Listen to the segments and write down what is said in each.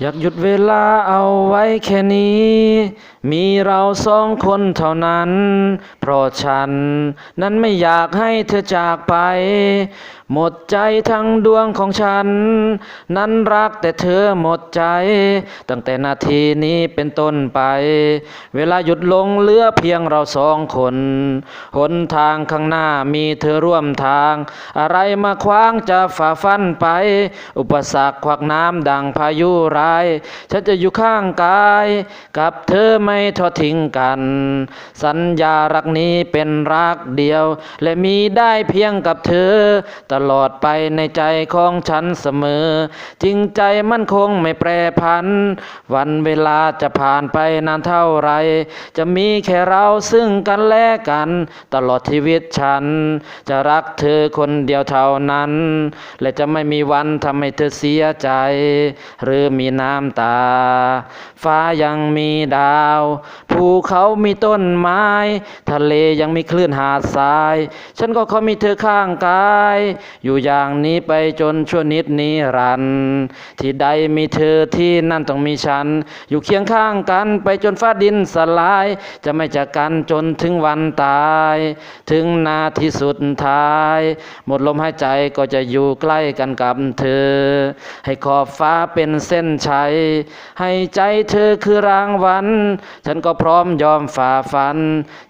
อยากหยุดเวลาเอาไว้แค่นี้ มีเราสองคนเท่านั้น เพราะฉัน นั้นไม่อยากให้เธอจากไป หมดใจทั้งดวงของฉัน นั้นรักแต่เธอหมดใจ ตั้งแต่นาทีนี้เป็นต้นไป เวลาหยุดลงเหลือเพียงเราสองคน หนทางข้างหน้ามีเธอร่วมทาง อะไรมาขวางจะฝ่าฟันไป อุปสรรคขวากน้ำดังพายุร้าย ฉันจะอยู่ข้างกาย กับเธอไม่ทอดทิ้งกัน สัญญารักนี้เป็นรักเดียว และมีได้เพียงกับเธอ ตลอดไปในใจของฉันเสมอ จริงใจมั่นคงไม่แปรพัน วันเวลาจะผ่านไปนานเท่าไร จะมีแค่เราซึ่งกันและกัน ตลอดชีวิตฉัน จะรักเธอคนเดียวเท่านั้น และจะไม่มีวันทำให้เธอเสียใจ หรือมีน้ำตา ฟ้ายังมีดาว ภูเขามีต้นไม้ ทะเลยังมีคลื่นหาดทราย ฉันก็ขอมีเธอข้างกาย อยู่อย่างนี้ไปจนชั่วนิดนิรันด์ที่ใดมีเธอที่นั่นต้องมีฉัน อยู่เคียงข้างกันไปจนฟ้าดินสลาย จะไม่จากกันจนถึงวันตาย ถึงนาทีสุดท้าย หมดลมหายใจก็จะอยู่ใกล้กันกับเธอ ให้ขอบฟ้าเป็นเส้นชัย ให้ใจเธอคือรางวัล ฉันก็พร้อมยอมฝ่าฟัน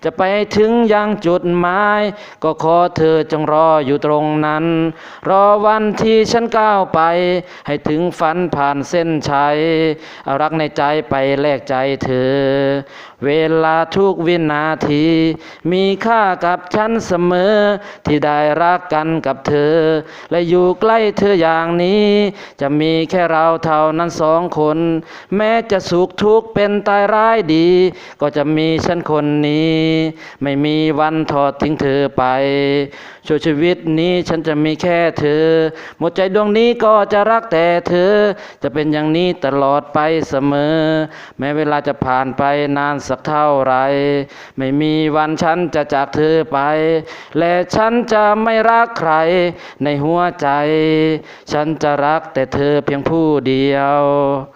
จะไปถึงยังจุดหมาย ก็ขอเธอจงรออยู่ตรงนั้น รอวันที่ฉันก้าวไป ให้ถึงฝันผ่านเส้นชัยเอารักในใจไปแลกใจเธอ เวลาทุกวินาที มีค่ากับฉันเสมอ ที่ได้รักกันกับเธอ และอยู่ใกล้เธออย่างนี้ จะมีแค่เราเท่านั้นสองคน แม้จะสุขทุกข์เป็นตายร้ายดี ก็จะมีฉันคนนี้ ไม่มีวันทอดทิ้งเธอไปช่วชีวิตนี้ฉันจะมีแค่เธอ หมดใจดวงนี้ก็จะรักแต่เธอ จะเป็นอย่างนี้ตลอดไปเสมอ แม้เวลาจะผ่านไปนานสักเท่าไร ไม่มีวันฉันจะจากเธอไป และฉันจะไม่รักใครในหัวใจ ฉันจะรักแต่เธอเพียงผู้เดียว so